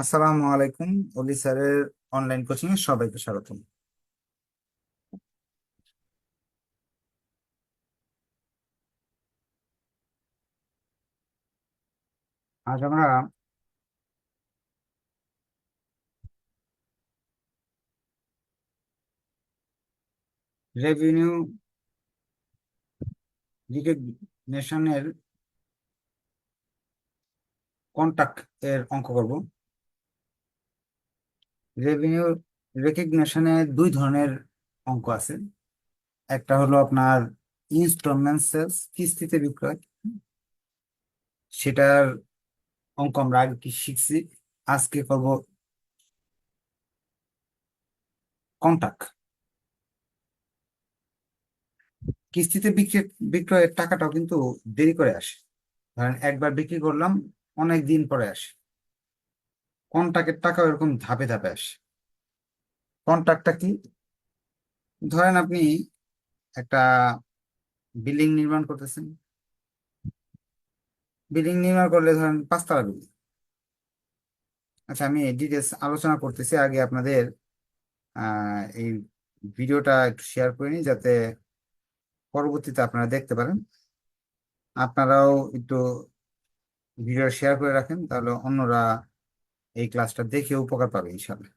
আসসালামু আলাইকুম অলি স্যারের অনলাইন কোচিং এ সবাইকে স্বাগতম। আজ আমরা রেভিনিউ রিকগনিশনের কন্টাক্ট এর অঙ্ক করব। রেভিনিউ রেকগনিশনে দুই ধরনের অঙ্ক আছে। একটা হলো আপনার ইনস্টলমেন্ট সেলস কিস্তিতে বিক্রয়। সেটার অঙ্ক আমরা আগে কি শিখছি? আজকে করব কন্টাক্ট কিস্তিতে বিক্রি, বিক্রয়ের টাকাটাও কিন্তু দেরি করে আসে। ধরেন একবার বিক্রি করলাম, অনেক দিন পরে আসে। কন্ট্রাক্টের টাকা এরকম ধাপে ধাপে আসে। কন্ট্রাক্টটা কি? ধরেন আপনি একটা বিল্ডিং নির্মাণ করতেছেন। বিল্ডিং নির্মাণ করলে ধরেন পাঁচতলা বিল্ডিং। আচ্ছা আমি ডিটেলস আলোচনা করতেছি। আগে আপনাদের এই ভিডিওটা একটু শেয়ার করে নিই যাতে পরবর্তীতে আপনারা দেখতে পারেন। আপনারাও একটু ভিডিও শেয়ার করে রাখেন, তাহলে অন্যরা এই ক্লাসটা দেখে উপকার পাবে ইনশাল্লাহ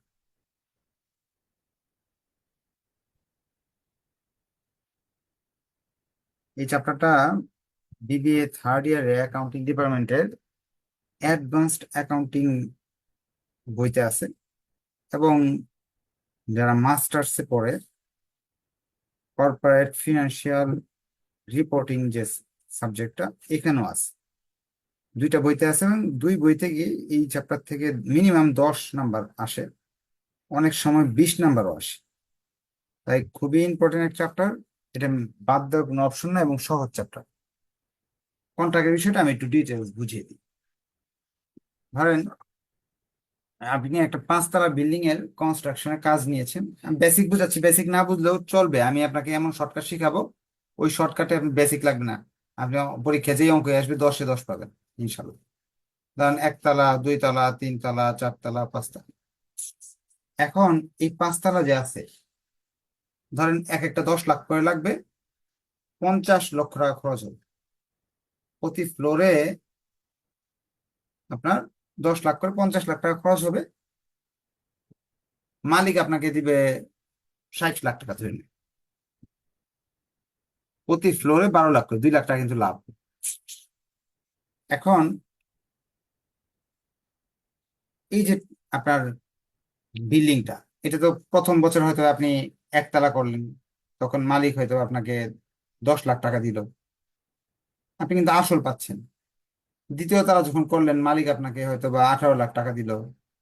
এই চ্যাপ্টারটা বিবিএ থার্ড ইয়ারে অ্যাকাউন্টিং ডিপার্টমেন্টের অ্যাডভান্সড অ্যাকাউন্টিং বইতে আছে এবং যারা মাস্টার্সে পড়ে কর্পোরেট ফিনান্সিয়াল রিপোর্টিং যে সাবজেক্টটা এখানেও আছে। দুইটা বইতে আছে এবং দুই বইতে গিয়ে এই চ্যাপ্টার থেকে মিনিমাম দশ নাম্বার আসে। অনেক সময় বিশ নাম্বারও আসে। তাই খুবই ইম্পর্টেন্ট এক চ্যাপ্টার এটা বাদ দেওয়ার কোনো অপশন না এবং সহজ চ্যাপ্টার কন্ট্রাক্টের বিষয়টা আমি একটু ডিটেলস বুঝিয়ে দিই। ধরেন, আপনি একটা পাঁচতলা বিল্ডিং এর কনস্ট্রাকশনের কাজ নিয়েছেন। বেসিক বুঝাচ্ছি বেসিক না বুঝলেও চলবে। আমি আপনাকে এমন শর্টকাট শিখাবো। ওই শর্টকাটে বেসিক লাগবে না। আপনি পরীক্ষা যেই অঙ্ক আসবে, দশে দশ পাবেন। ইনশাল্লাহ ধরেন একতলা, দুইতলা, তিনতলা, চারতলা, পাঁচতলা। এখন এই পাঁচতলা যে আছে, ধরেন এক একটা দশ লাখ করে লাগবে, পঞ্চাশ লক্ষ টাকা খরচ হবে। প্রতি ফ্লোরে আপনার দশ লাখ করে পঞ্চাশ লাখ টাকা খরচ হবে। মালিক আপনাকে দিবে ষাট লাখ টাকা ধরে প্রতি ফ্লোরে বারো লাখ করে, দুই লাখ টাকা কিন্তু লাভ। এখন এই যে আপনার বিল্ডিংটা, এটা তো প্রথম বছর হয়তো আপনি একতলা করলেন, তখন মালিক হয়তো আপনাকে দশ লাখ টাকা দিল। আপনি কিন্তু আসল পাচ্ছেন। দ্বিতীয় তালা যখন করলেন, মালিক আপনাকে হয়তো বা আঠারো লাখ টাকা দিল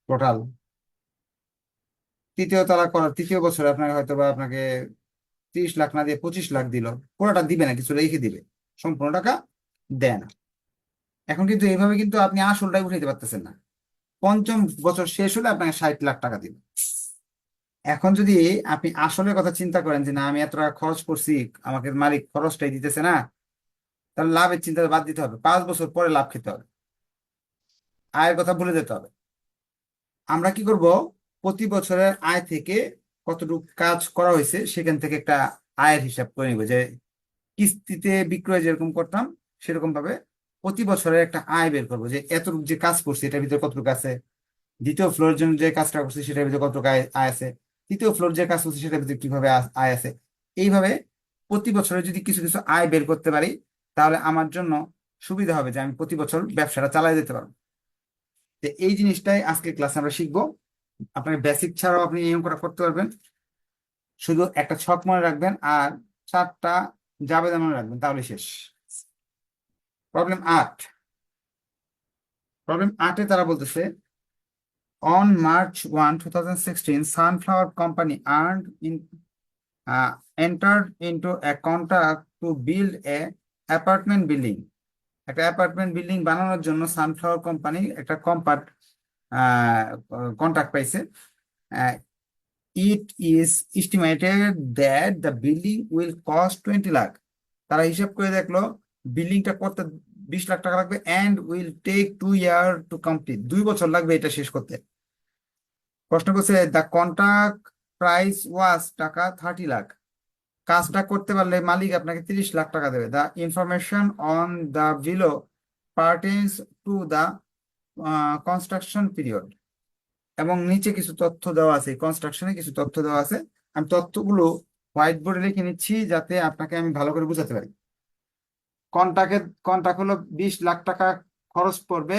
টোটাল তৃতীয় তালা করার তৃতীয় বছরে আপনাকে হয়তো বা আপনাকে তিরিশ লাখ না দিয়ে পঁচিশ লাখ দিল। পুরোটা দিবে না, কিছু রেখে দিবে। সম্পূর্ণ টাকা দেয় না। এখন কিন্তু এইভাবে কিন্তু আপনি আসলটাই উঠাইতে পারতেছেন না। পঞ্চম বছর শেষ হলে আপনাকে ষাট লাখ টাকা দিবে। এখন যদি আপনি আসলের কথা চিন্তা করেন যে, না, আমি এত টাকা খরচ করছি, আমাকে মালিক খরচটাই দিতেছে না, তাহলে লাভের চিন্তা বাদ দিতে হবে। পাঁচ বছর পরে লাভ খেতে হবে। আয়ের কথা ভুলে যেতে হবে। আমরা কি করব? প্রতি বছরের আয় থেকে কতটুকু কাজ করা হয়েছে, সেখান থেকে একটা আয়ের হিসাব করে নিব যে, কিস্তিতে বিক্রয় যেরকম করতাম সেরকম ভাবে প্রতি বছরের একটা আয় বের করব, যে এতটুকু যে কাজ করছি, এটার ভিতরে কতটুকু আছে? দ্বিতীয় ফ্লোরের জন্য যে কাজটা করছি, সেটার ভিতরে কতটুকু আয় আছে? তৃতীয় ফ্লোর যে কাজ করছি, সেটার ভিতরে কীভাবে আয় আছে? এইভাবে প্রতি বছরে যদি কিছু কিছু আয় বের করতে পারি, তাহলে আমার জন্য সুবিধা হবে যে আমি প্রতি বছর ব্যবসাটা চালাই যেতে পারব। তো এই জিনিসটাই আজকে ক্লাসে আমরা শিখব। আপনার বেসিক ছাড়াও আপনি এই অঙ্কটা করতে পারবেন। শুধু একটা ছক মনে রাখবেন আর চারটা জাবেদা মনে রাখবেন, তাহলে শেষ। প্রবলেম আট। প্রবলেম আটে তারা বলতেছে on March 1, 2016, Sunflower Company earned in uh, entered into a contract to build a apartment building একটা অ্যাপার্টমেন্ট বিল্ডিং বানানোর জন্য সানফ্লাওয়ার কোম্পানি একটা কম্পার্ট কন্ট্রাক্ট পাইছে। It is estimated that the building will cost twenty lakh তারা হিসাব করে দেখল বিল্ডিংটা করতে বিশ লাখ টাকা লাগবে and will take two year to complete দুই বছর লাগবে এটা শেষ করতে। প্রশ্ন করছে দ্য কন্ট্রাক্ট প্রাইস ওয়াজ টাকা থার্টি লাখ। কাজটা করতে পারলে মালিক আপনাকে তিরিশ লাখ টাকা দেবে। The information on the below pertains to the construction period এবং নিচে কিছু তথ্য দেওয়া আছে কনস্ট্রাকশনে কিছু তথ্য দেওয়া আছে। আমি তথ্যগুলো হোয়াইট বোর্ডে লিখে নিচ্ছি যাতে আপনাকে আমি ভালো করে বোঝাতে পারি। কন্ট্রাক্টের কন্ট্রাক্ট হলো বিশ লাখ টাকা খরচ পড়বে,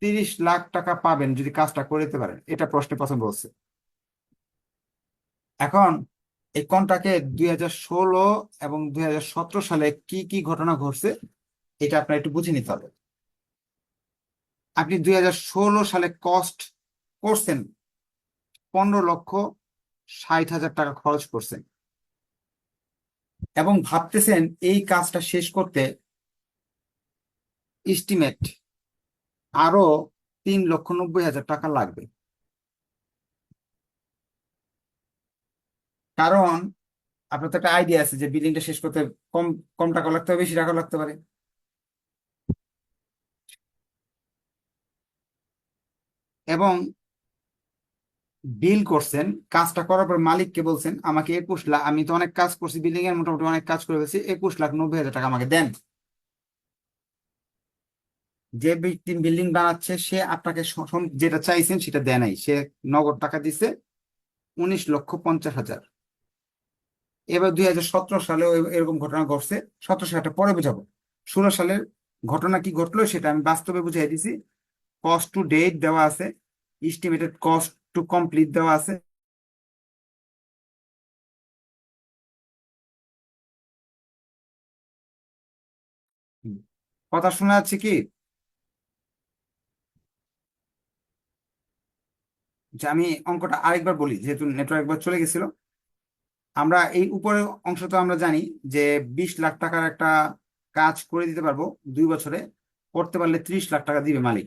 তিরিশ লাখ টাকা পাবেন যদি কাজটা করে দিতে পারেন। এটা প্রশ্নে পছন্দ বলছে। এখন এই কন্ট্রাক্টে দুই হাজার ষোলো এবং দুই হাজার সতেরো সালে কি কি ঘটনা ঘটছে, এটা আপনার একটু বুঝে নিতে হবে। আপনি দুই হাজার ষোলো সালে কস্ট করছেন, পনেরো লক্ষ ষাট হাজার টাকা খরচ করছেন। এবং ভাবতেছেন এই কাজটা শেষ করতে এস্টিমেট আরও তিন লক্ষ নব্বই হাজার টাকা লাগবে। কারণ আপনার তো একটা আইডিয়া আছে যে বিল্ডিংটা শেষ করতে কম কম টাকা লাগতে হবে, বেশি টাকা লাগতে পারে। এবং বিল করছেন, কাজটা করার পর মালিককে বলছেন, আমাকে একুশ লাখ, আমি তো অনেক কাজ করছি বিল্ডিং এর মোটামুটি অনেক কাজ করে ফেলছি, একুশ লাখ নব্বই হাজার টাকা আমাকে দেন। যে ব্যক্তি বিল্ডিং বানাচ্ছে, সে আপনাকে যেটা চাইছেন সেটা দেয় নাই। সে নগদ টাকা দিছে, উনিশ লক্ষ পঞ্চাশ হাজার। এবার দুই হাজার সতেরো সালেও এ- এরকম ঘটনা ঘটছে, সতেরো সালটা পরে বুঝাবো। ষোলো সালের ঘটনা কি ঘটলো সেটা আমি বাস্তবে বুঝিয়ে দিছি। কস্ট টু ডেট দেওয়া আছে এস্টিমেটেড কস্ট টু কমপ্লিট দেওয়া আছে। কথা শোনা যাচ্ছে কি? যে আমি অঙ্কটা আরেকবার বলি, যেহেতু নেটওয়ার্ক একবার চলে গেছিল। আমরা এই উপরের অংশ তো আমরা জানি যে বিশ লাখ টাকার একটা কাজ করে দিতে পারব দুই বছরে। করতে পারলে ত্রিশ লাখ টাকা দিবে মালিক।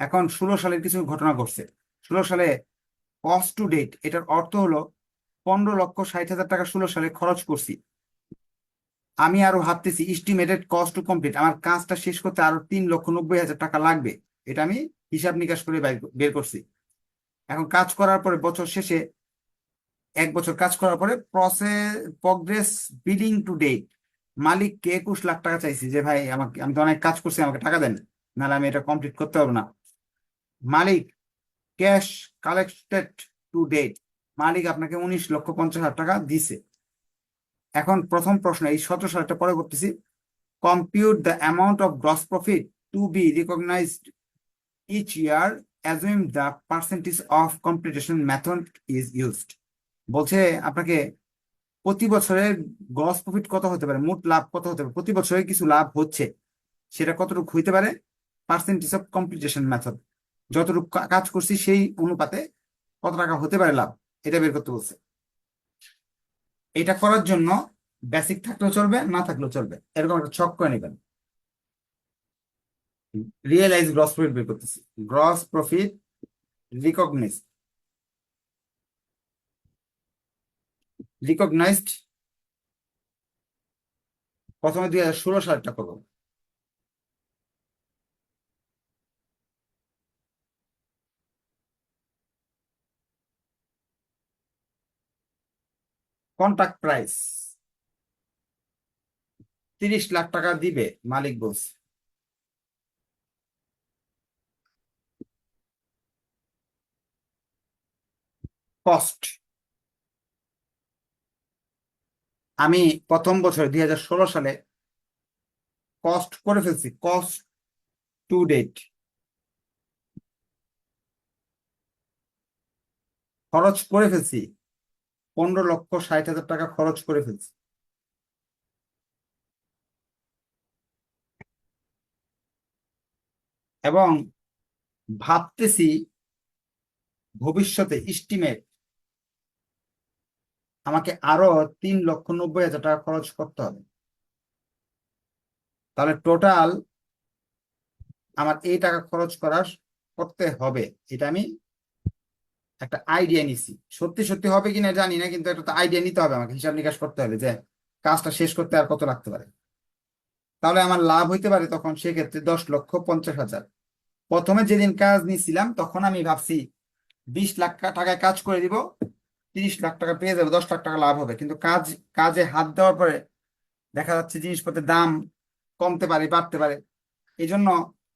এখন ষোলো সালের কিছু ঘটনা ঘটছে। ষোলো সালে কস্ট টু ডেট এটার অর্থ হলো পনেরো লক্ষ ষাট হাজার টাকা ষোলো সালে খরচ করছি। আমি আরও ভাবতেছি এস্টিমেটেড কস্ট টু কমপ্লিট আমার কাজটা শেষ করতে আরও তিন লক্ষ নব্বই হাজার টাকা লাগবে। এটা আমি হিসাব নিকাশ করে বের করছি। এখন কাজ করার পরে বছর শেষে, এক বছর কাজ করার পরে process progress billing to date মালিককে একুশ লাখ টাকা চাইছি যে, ভাই, আমাকে, আমি তো অনেক কাজ করছি, আমাকে টাকা দেন, নাহলে আমি এটা কমপ্লিট করতে পারব না। মালিক ক্যাশ কালেক্টেড টু ডেট। মালিক আপনাকে উনিশ লক্ষ পঞ্চাশ হাজার টাকা দিছে। এখন প্রথম প্রশ্ন, এই সতেরো সালটা পরে করতেছি। Compute the amount of gross profit to be recognised each year assume the percentage of competition method is used বলছে আপনাকে প্রতি বছরের গ্রস প্রফিট কত হতে পারে, মোট লাভ কত হতে পারে, প্রতি বছরে কিছু লাভ হচ্ছে, সেটা কতটুকু হইতে পারে? পার্সেন্টেজ অফ কম্পিটিশন মেথড যতটুকু কাজ করছি সেই অনুপাতে কত টাকা হতে পারে লাভ, এটা বের করতে বলছে। এটা করার জন্য বেসিক থাকলেও চলবে, না থাকলেও চলবে। এরকম একটা ছক করে নেবেন। রিয়েলাইজ গ্রস প্রফিট বের করতেছি। গ্রস প্রফিট রিকগনাইজ রিকগনাইজড প্রথমে দুই হাজার ষোলো সালটা করব। কন্ট্রাক্ট প্রাইস তিরিশ লাখ টাকা দিবে, মালিক বলছে। কস্ট আমি প্রথম বছর দুই হাজার ষোলো সালে কস্ট করে ফেলছি। কস্ট টু ডেট খরচ করে ফেলছি। পনেরো লক্ষ ষাট হাজার টাকা খরচ করে ফেলছি। এবং ভাবতেছি ভবিষ্যতে ইস্টিমেট আমাকে আরও তিন লক্ষ নব্বই হাজার টাকা খরচ করতে হবে। তাহলে টোটাল আমার এই টাকা খরচ করা করতে হবে। এটা আমি একটা আইডিয়া নিছি। সত্যি সত্যি হবে কিনা জানি না, কিন্তু একটা আইডিয়া নিতে হবে আমাকে, হিসাব নিকাশ করতে হবে যে কাজটা শেষ করতে আর কত লাগতে পারে। তাহলে আমার লাভ হইতে পারে তখন সেক্ষেত্রে দশ লক্ষ পঞ্চাশ হাজার। প্রথমে যেদিন কাজ নিয়েছিলাম তখন আমি ভাবছি বিশ লাখ টাকায় কাজ করে দিব, তিরিশ লাখ টাকা পেয়ে যাবে, দশ লাখ টাকা লাভ হবে। কিন্তু কাজ, কাজে হাত দেওয়ার পরে দেখা যাচ্ছে জিনিসপত্রের দাম কমতে পারে, বাড়তে পারে। এই জন্য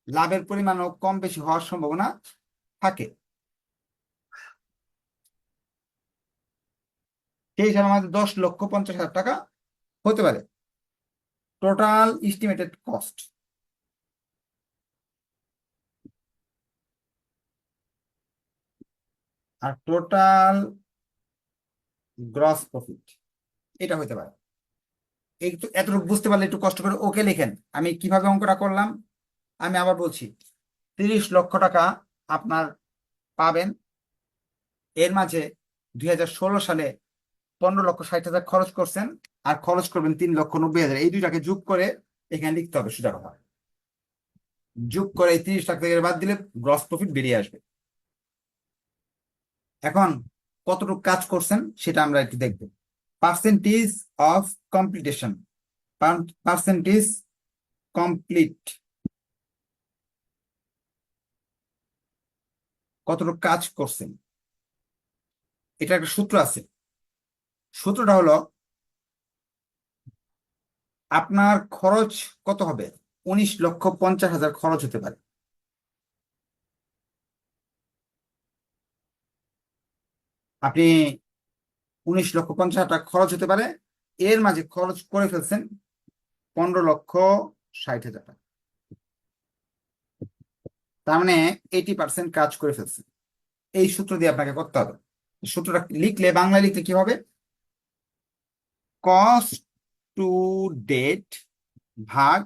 লাভের পরিমাণও কম বেশি হওয়ার সম্ভাবনা থাকে। সেই হিসাবে আমাদের দশ লক্ষ পঞ্চাশ হাজার টাকা হতে পারে। টোটাল ইস্টিমেটেড কস্ট আর টোটাল গ্রস প্রফিট এটা হতে পারে। একটু এতটুকু বুঝতে পারলে একটু কষ্ট করে ওকে লেখেন। আমি কীভাবে অঙ্কটা করলাম? আমি আবার বলছি, তিরিশ লক্ষ টাকা আপনার পাবেন। এর মাঝে দুই হাজার ষোলো সালে পনেরো লক্ষ ষাট হাজার খরচ করছেন, আর খরচ করবেন তিন লক্ষ নব্বই হাজার। এই দুইটাকে যোগ করে এখানে লিখতে হবে সোজা কথা যোগ করে এই তিরিশ লাখ টাকা বাদ দিলে গ্রস প্রফিট বেরিয়ে আসবে। এখন কতটুকু কাজ করছেন সেটা আমরা একটু দেখব। Percentage of completion percentage complete কতটুকু কাজ করছেন? এটা একটা সূত্র আছে। সূত্রটা হলো আপনার খরচ কত হবে? উনিশ লক্ষ পঞ্চাশ হাজার খরচ হতে পারে। আপনি উনিশ লক্ষ পঞ্চাশ হাজার খরচ হতে পারে, এর মাঝে খরচ করে ফেলছেন পনেরো লক্ষ ষাট হাজার টাকা। তার মানে এইটি পার্সেন্ট কাজ করে ফেলছেন। এই সূত্র দিয়ে আপনাকে করতে হবে। সূত্রটা লিখলে বাংলা লিখলে কি হবে? কস্ট টু ডেট ভাগ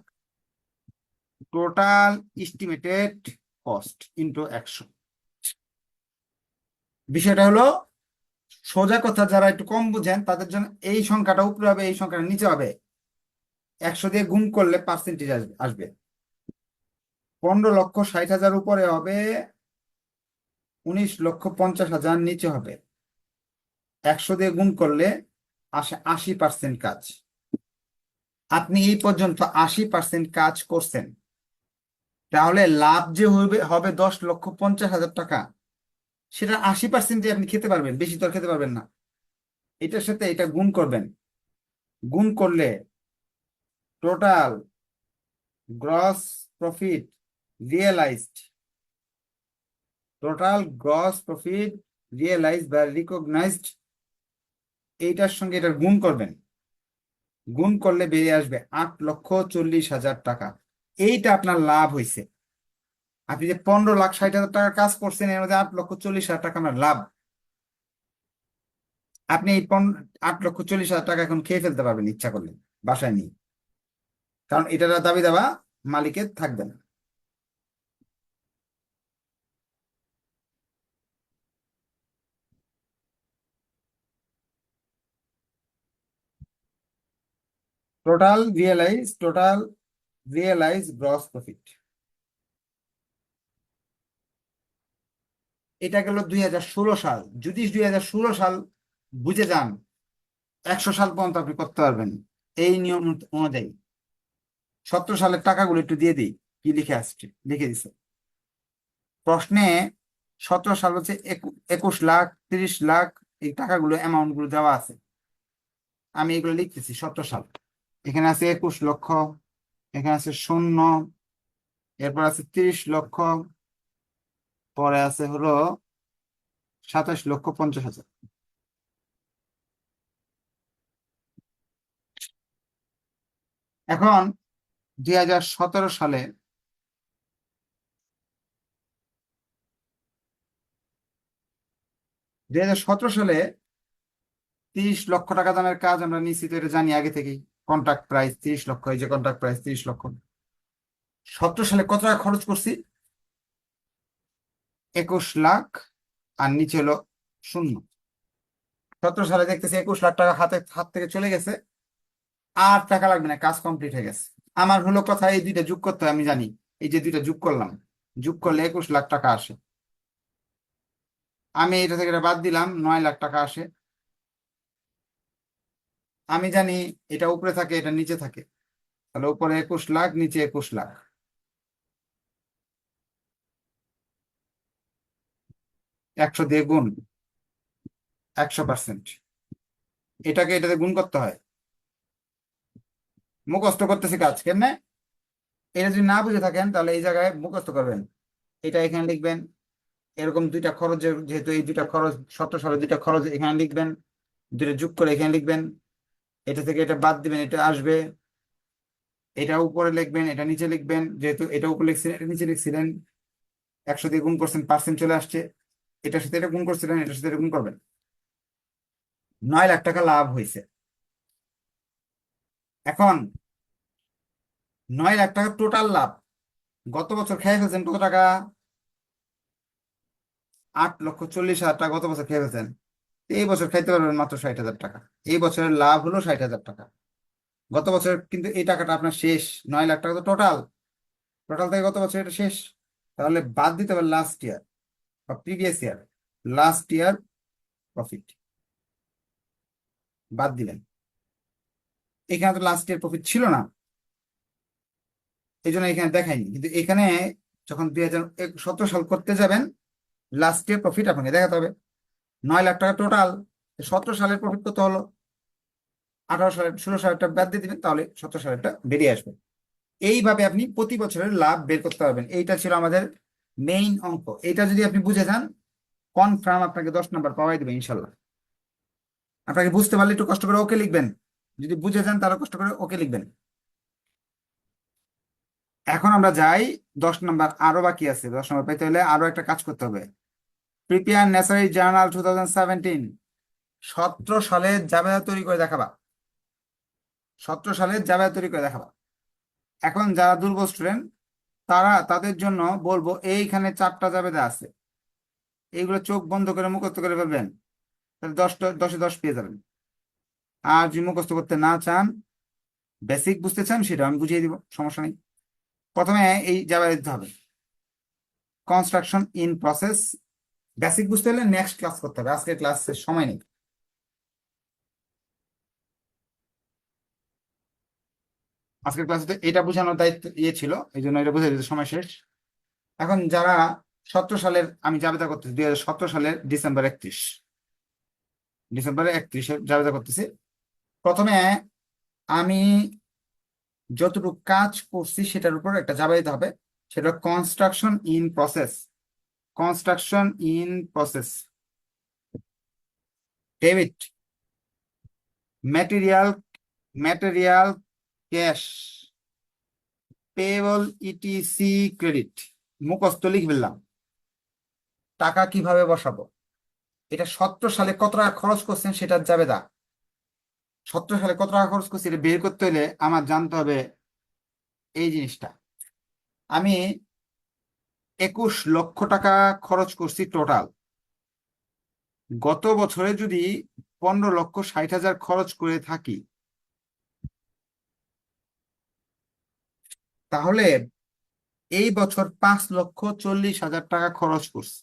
টোটাল এস্টিমেটেড কস্ট ইন্টু একশো বিষয়টা হলো, সোজা কথা যারা একটু কম বুঝেন, তাদের জন্য এই সংখ্যাটা উপরে হবে, এই সংখ্যাটা নিচে হবে। একশো দিয়ে গুণ করলে পার্সেন্টেজ আসবে আসবে। পনেরো লক্ষ ষাট হাজার উপরে হবে, উনিশ লক্ষ পঞ্চাশ হাজার নিচে হবে। একশো দিয়ে গুণ করলে আশি পার্সেন্ট কাজ। আপনি এই পর্যন্ত আশি পার্সেন্ট কাজ করছেন। তাহলে লাভ যে হবে হবে দশ লক্ষ পঞ্চাশ হাজার টাকা। সেটা আশি পার্সেন্টে আপনি খেতে পারবেন, বেশি তো খেতে পারবেন না। এটার সাথে এটা গুণ করবেন। গুণ করলে total gross profit realised total gross profit realised বা রিকগনাইজড এইটার সঙ্গে এটার গুণ করবেন। গুণ করলে বেরিয়ে আসবে আট লক্ষ চল্লিশ হাজার টাকা। এইটা আপনার লাভ হয়েছে আপনি যে পনেরো লাখ ষাট হাজার টাকার কাজ করছেন, এর মধ্যে আট লক্ষ চল্লিশ হাজার টাকা আপনার লাভ। আপনি এই আট লক্ষ চল্লিশ হাজার টাকা এখন খেয়ে ফেলতে পারবেন ইচ্ছা করলে, বাসায় নিয়ে। কারণ এটার দাবি দেওয়া মালিকের থাকবে না। Total realise total realise gross profit এটা গেল দুই সাল। যদি দুই সাল বুঝে যান, একশো সাল পর্যন্ত আপনি করতে পারবেন। এই নিয়ম অনুযায়ী। সতেরো সালের টাকাগুলো একটু দিয়ে দিই, কি লিখে আসছে? লিখে দিছে। প্রশ্নে সতেরো সাল হচ্ছে একুশ লাখ, তিরিশ লাখ, এই টাকাগুলো অ্যামাউন্টগুলো দেওয়া আছে। আমি এগুলো লিখতেছি সতেরো সাল। এখানে আছে একুশ লক্ষ, এখানে আছে শূন্য, এরপর আছে তিরিশ লক্ষ, পরে আছে হলো সাতাশ লক্ষ পঞ্চাশ হাজার। এখন দুই হাজার সতেরো সালে দুই হাজার সতেরো সালে তিরিশ লক্ষ টাকা দামের কাজ আমরা নিশ্চিত এটা জানি আগে থেকেই। কন্ট্রাক্ট প্রাইস তিরিশ লক্ষ, এই যে কন্ট্রাক্ট প্রাইস তিরিশ লক্ষ। সতেরো সালে কত টাকা খরচ করছি? একুশ লাখ, আর নিচে হলো শূন্য। সতেরো সালে দেখতেছি একুশ লাখ টাকা হাতে, হাত থেকে চলে গেছে। আর টাকা লাগবে না, কাজ কমপ্লিট হয়ে গেছে। আমার হলো কথা এই দুইটা যোগ করতে আমি জানি। এই যে দুইটা যোগ করলাম, যোগ করলে একুশ লাখ টাকা আসে। আমি এটা থেকে বাদ দিলাম, নয় লাখ টাকা আসে। আমি জানি এটা উপরে থাকে, এটা নিচে থাকে। তাহলে উপরে একুশ লাখ, নিচে একুশ লাখ। একশো দিয়ে গুণ, একশো পার্সেন্ট। এটাকে এটাতে গুণ করতে হয়। মুখস্থ করতেছি কাজ, কেমনে? এটা যদি না বুঝে থাকেন, তাহলে এই জায়গায় মুখস্থ করবেন। এটা এখানে লিখবেন। এরকম দুইটা খরচ, যেহেতু এই দুইটা খরচ সতেরো সালে দুইটা খরচ এখানে লিখবেন। দুইটা যোগ করে এখানে লিখবেন। এটা থেকে এটা বাদ দিবেন, এটা আসবে। এটা উপরে লিখবেন, এটা নিচে লিখবেন, যেহেতু এটা উপরে লিখছিলেন এটা নিচে লিখছিলেন। একশো দিয়ে গুণ করছেন, পার্সেন্ট চলে আসছে। এটার সাথে এটা গুণ করছিলেন, এটার সাথে এটা গুণ করবেন। নয় লাখ টাকা লাভ হয়েছে। এখন নয় লাখ টাকা টোটাল লাভ। গত বছর খেয়ে ফেলছেন কত টাকা? আট লক্ষ চল্লিশ হাজার টাকা গত বছর খেয়ে ফেলছেন। এই বছর খাইতে পারবেন মাত্র ষাট হাজার টাকা। এই বছরের লাভ হলো ষাট হাজার টাকা। গত বছর কিন্তু এই টাকাটা আপনার শেষ, নয় লাখ টাকা তো টোটাল টোটাল থেকে গত বছর এটা শেষ। তাহলে বাদ দিতে হবে লাস্ট ইয়ার বা previous year last year profit বাদ দিলেন। এখানে তো লাস্ট ইয়ার প্রফিট ছিল না। এই জন্য এখানে দেখায়নি কিন্তু এখানে যখন দুই হাজার সতেরো সাল করতে যাবেন লাস্ট ইয়ার প্রফিট আপনাকে দেখাতে হবে। নয় লাখ টাকা টোটাল সতেরো সালের প্রফিট কত হলো? আঠারো সালের, ষোলো সালেরটা বাদ দিয়ে দিবেন, তাহলে সতেরো সালেরটা বেরিয়ে আসবে। এইভাবে আপনি প্রতি বছরের লাভ বের করতে পারবেন। এইটা ছিল আমাদের মেইন অঙ্ক। এইটা যদি আপনি বুঝে যান কনফার্ম আপনাকে দশ নাম্বার পাওয়াই দেবে, ইনশাল্লাহ। আপনাকে বুঝতে পারলে একটু কষ্ট করে ওকে লিখবেন। যদি বুঝে যান, তাহলে কষ্ট করে ওকে লিখবেন। এখন আমরা যাই, দশ নাম্বার আরও বাকি আছে। দশ নাম্বার পেতে হলে আরও একটা কাজ করতে হবে। Prepare naturally journal two thousand সতেরো সালে জাবেদা তৈরি করে দেখাবা। সতেরো সালে জাবেদা তৈরি করে দেখাবা। এখন যারা দুর্বল স্টুডেন্ট তারা তাদের জন্য বলব এইখানে চারটা জাবেদা আছে। এইগুলো চোখ বন্ধ করে মুখস্থ করে ফেলবেন। তাহলে দশটা দশে দশ পেয়ে যাবেন। আর যদি মুখস্থ করতে না চান বেসিক বুঝতে চান, সেটা আমি বুঝিয়ে দিব, সমস্যা নেই। প্রথমে এই জাবেদা দিতে হবে। কনস্ট্রাকশন ইন প্রসেস বেসিক বুঝতে হলে নেক্সট ক্লাস করতে হবে। আজকের ক্লাসের সময় নেই। আজকের ক্লাসে তো এটা বোঝানোর দায়িত্ব ইয়ে ছিল, এই জন্য এটা বুঝে দিতে সময় শেষ। এখন যারা সতেরো সালের, আমি জাবেদা করতেছি দুই হাজার সতেরো সালের ডিসেম্বর একত্রিশ। ডিসেম্বর একত্রিশে জাবেদা করতেছি। প্রথমে আমি যতটুকু কাজ করছি, সেটার উপর একটা জাবেদা হবে। সেটা construction in process construction in process debit material material cash payable ETC credit মুখস্থ লিখে ফেললাম। টাকা কীভাবে বসাবো? এটা সতেরো সালে কত টাকা খরচ করছেন সেটার যাবে দা সতেরো সালে কত টাকা খরচ করছি এটা বের করতে হলে আমার জানতে হবে এই জিনিসটা। আমি একুশ লক্ষ টাকা খরচ করছি টোটাল গত বছরে যদি পনেরো লক্ষ ষাট হাজার খরচ করে থাকি, তাহলে এই বছর পাঁচ লক্ষ চল্লিশ হাজার টাকা খরচ করছি।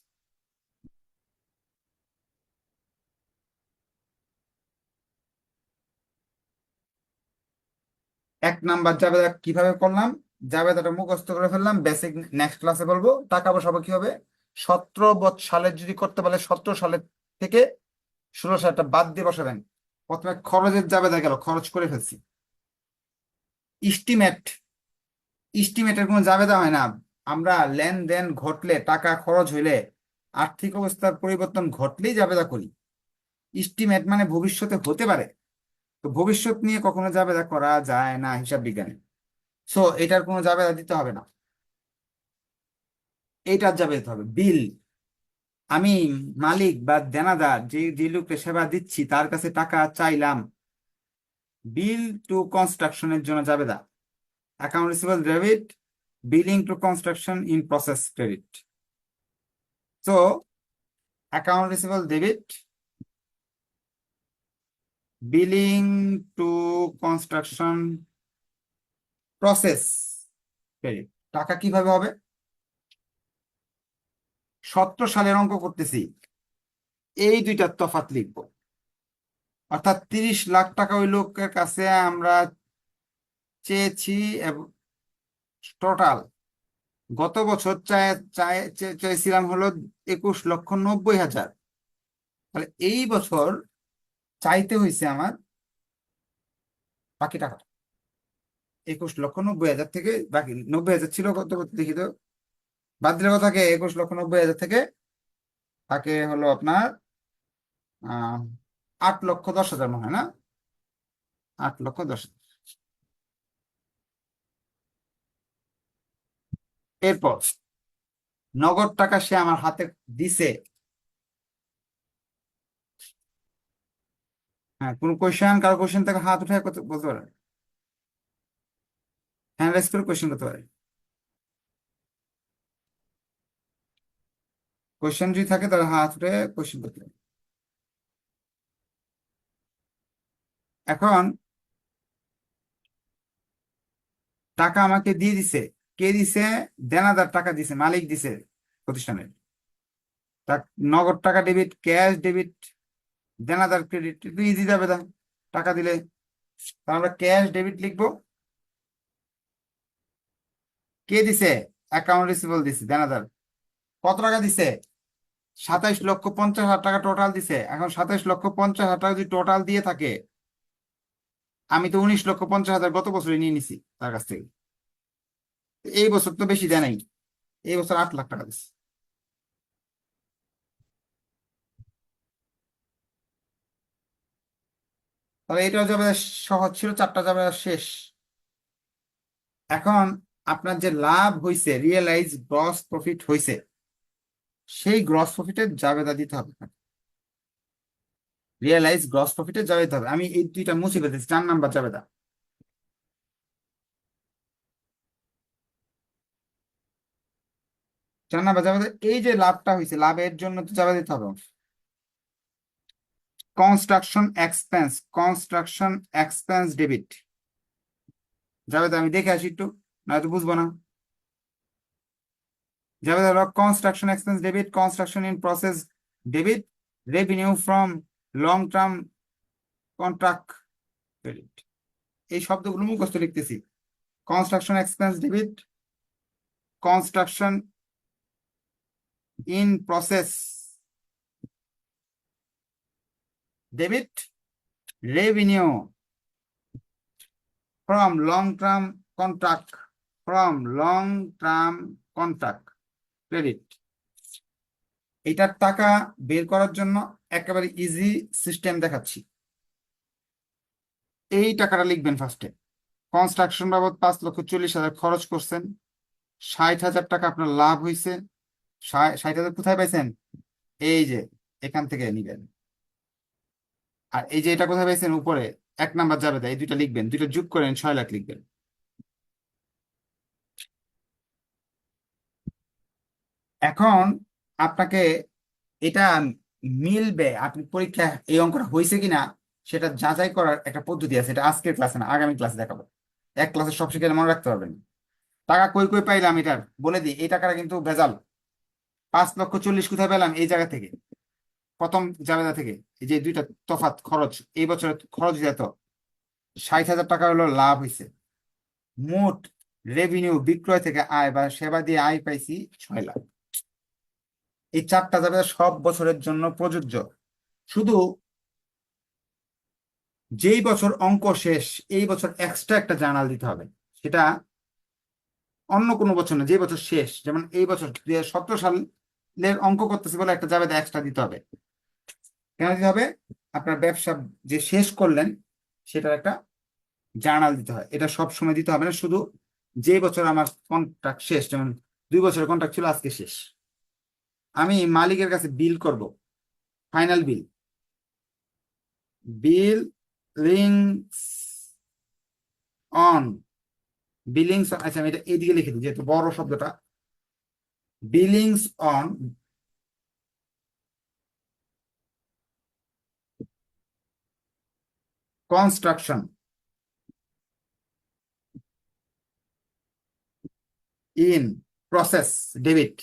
এক নাম্বার যাবে কীভাবে করলাম? জাবেদাটা মুখস্থ করে ফেললাম বেসিক নেক্সট ক্লাসে বলব। টাকা বসাবো হবে সতেরো সালের যদি করতে পারলে সতেরো সালের থেকে ষোলো সালটা বাদ দিয়ে বসাবেন। প্রথমে খরচের জাবেদা গেল, খরচ করে ফেলছি। ইস্টিমেট ইস্টিমেটের কোনো জাবেদা হয় না। আমরা লেনদেন ঘটলে, টাকা খরচ হইলে, আর্থিক অবস্থার পরিবর্তন ঘটলেই জাবেদা করি। ইস্টিমেট মানে ভবিষ্যতে হতে পারে। তো ভবিষ্যৎ নিয়ে কখনো জাবেদা করা যায় না হিসাব বিজ্ঞানে। সো এটার কোনো জাবেদা দিতে হবে না। এইটার জাবেদা হবে। বিল, আমি মালিক বা দেনাদার যে যে লোককে সেবা দিচ্ছি, তার কাছে টাকা চাইলাম। বিল টু কনস্ট্রাকশনের জন্য জাবেদা। Account receivable debit, billing to construction in process credit. So account receivable debit, billing to construction process credit টাকা কীভাবে হবে? সত্তর সালের অঙ্ক করতেছি। এই দুইটার তফাৎ লিখব। অর্থাৎ তিরিশ লাখ টাকা ওই লোকের কাছে আমরা চেয়েছি টোটাল গত বছর চাই চাই চে- চেয়েছিলাম হলো একুশ লক্ষ নব্বই হাজার। তাহলে এই বছর চাইতে হয়েছে আমার বাকি টাকা একুশ লক্ষ নব্বই হাজার থেকে বাকি নব্বই হাজার ছিল কত কত দেখি তো বাদ দিলে কত থাকে একুশ লক্ষ নব্বই হাজার থেকে থাকে হলো আপনার আট লক্ষ দশ হাজার মনে হয় না? আট লক্ষ দশ হাজার। এরপর, নগদ টাকা সে আমার হাতে দিছে। হ্যাঁ কোন কোয়েশ্চেন কারও কোয়েশ্চেন থেকে হাত উঠে বলতে পারে হ্যান্ড রাইজ করে কোয়েশ্চেন করতে পারে। কোয়েশ্চেন যদি থাকে তাহলে হাত উঠে কোয়েশ্চেন করতে পারে। এখন টাকা আমাকে দিয়ে দিছে। কে দিছে? দেনাদার টাকা দিছে, মালিক দিছে প্রতিষ্ঠানের নগদ টাকা ডেবিট ক্যাশ ডেবিট দেনাদার ক্রেডিট ইজি যাবে টাকা দিলে তা আমরা ক্যাশ ডেবিট লিখব। কে দিছে? অ্যাকাউন্ট রিসিভেবল দিছে দেনাদার কত টাকা দিছে? সাতাইশ লক্ষ পঞ্চাশ হাজার টাকা টোটাল দিছে। এখন সাতাইশ লক্ষ পঞ্চাশ হাজার টাকা যদি টোটাল দিয়ে থাকে, আমি তো উনিশ লক্ষ পঞ্চাশ হাজার গত বছরে নিয়ে নিছি তার কাছ থেকে। এই বছর তো বেশি দেয় নাই। এই বছর আট লাখ টাকা দিচ্ছে তাহলে এটাও যাবে সহজ ছিল, চারটা যাবে শেষ। এখন আপনার যে লাভ হয়েছে রিয়েলাইজ গ্রস প্রফিট হয়েছে সেই গ্রস প্রফিটের জাবেদা দিতে হবে রিয়েলাইজ গ্রস প্রফিটের জাবেদা হবে। আমি এই দুইটা মুছে ফেলতেছি, চার নাম্বার জাবেদা। চার নাম্বার জাবেদা, এই যে লাভটা হয়েছে লাভের জন্য তো জাবেদা দিতে হবে construction expense construction expense debit জাবেদা আমি দেখে আসি একটু। নয়তো বুঝব না। জাবেদা হলো construction expense debit construction in process debit revenue from long term contract credit এই শব্দগুলো মুখস্থ লিখতেছি। Construction expense debit construction in process debit revenue from long long-term contract, from long-term contract credit. এটার টাকা বের করার জন্য একেবারে ইজি সিস্টেম দেখাচ্ছি। এই টাকাটা লিখবেন ফার্স্টে কনস্ট্রাকশন বাবদ পাঁচ লক্ষ চল্লিশ হাজার খরচ করছেন। ষাট হাজার টাকা আপনার লাভ হয়েছে ষাট হাজার কোথায় পাইছেন? এই যে এখান থেকে নিবেন। আর এই যে এটা কোথায় পাইছেন? উপরে। এক নাম্বার যাবে এই দুইটা লিখবেন। দুইটা যোগ করেন ছয় লাখ লিখবেন। এখন আপনাকে এটা মিলবে, আপনি পরীক্ষা এই অঙ্কটা হয়েছে কিনা সেটা যাচাই করার একটা পদ্ধতি আছে, এটা আজকের ক্লাসে না, আগামী ক্লাসে দেখাবো। এক ক্লাসে সব শিখে মনে রাখতে পারবেন। টাকা কই কই পাইলাম এটার? বলে দিই, এই টাকাটা কিন্তু ভেজাল। পাঁচ লক্ষ চল্লিশ কোথায় পেলাম? এই জায়গা থেকে। প্রথম জাবেদা থেকে। এই যে দুইটা তফাত খরচ, এই বছরের খরচ যেত ষাট হাজার টাকা হলো লাভ হয়েছে মোট রেভিনিউ বিক্রয় থেকে আয় বা সেবা দিয়ে আয় পাইছি ছয় লাখ। এই চারটা জাবেদা সব বছরের জন্য প্রযোজ্য। শুধু যেই বছর অঙ্ক শেষ, এই বছর এক্সট্রা একটা জার্নাল দিতে হবে। সেটা অন্য কোনো বছর না, যে বছর শেষ। যেমন এই বছর দুই হাজার সতেরো সালের অঙ্ক করতেছে বলে একটা জাবেদা এক্সট্রা দিতে হবে। কেন দিতে হবে? আপনার ব্যবসা যে শেষ করলেন, সেটার একটা জার্নাল দিতে হয়। এটা সব সময় দিতে হবে না, শুধু যে বছর আমার কন্ট্রাক্ট শেষ, যেমন দুই বছরের কন্ট্রাক্ট ছিল, আজকে শেষ। আমি মালিকের কাছে বিল করব। Final bill billings on billings আচ্ছা আমি এটা এদিকে লিখে দিই, যেহেতু বড় শব্দটা। Billings on construction in process debit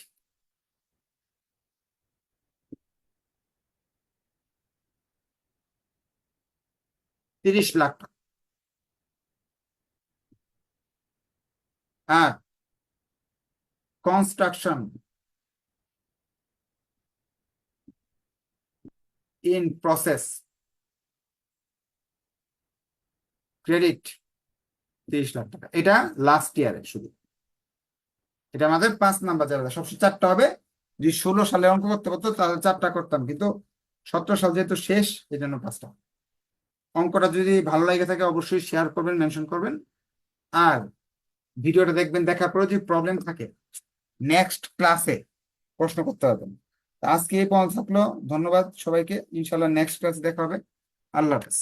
তিরিশ লাখ টাকা। কনস্ট্রাকশন ইন প্রসেস ক্রেডিট তিরিশ লাখ টাকা। এটা লাস্ট ইয়ারে শুধু। এটা আমাদের পাঁচ নাম্বার যারা সবসময় চারটা হবে। যদি ষোলো সালে অঙ্ক করতে করতো তাহলে চারটা করতাম। কিন্তু সতেরো সাল যেহেতু শেষ এই জন্য পাঁচটা। অঙ্কটা যদি ভালো লাগে থাকে অবশ্যই শেয়ার করবেন মেনশন করবেন। আর ভিডিওটা দেখবেন, দেখার পরে যদি প্রবলেম থাকে নেক্সট ক্লাসে প্রশ্ন করতে পারবেন। আজকে এই পর্যন্ত থাকল। ধন্যবাদ সবাইকে। ইনশাল্লাহ নেক্সট ক্লাসে দেখা হবে। আল্লাহ হাফেজ।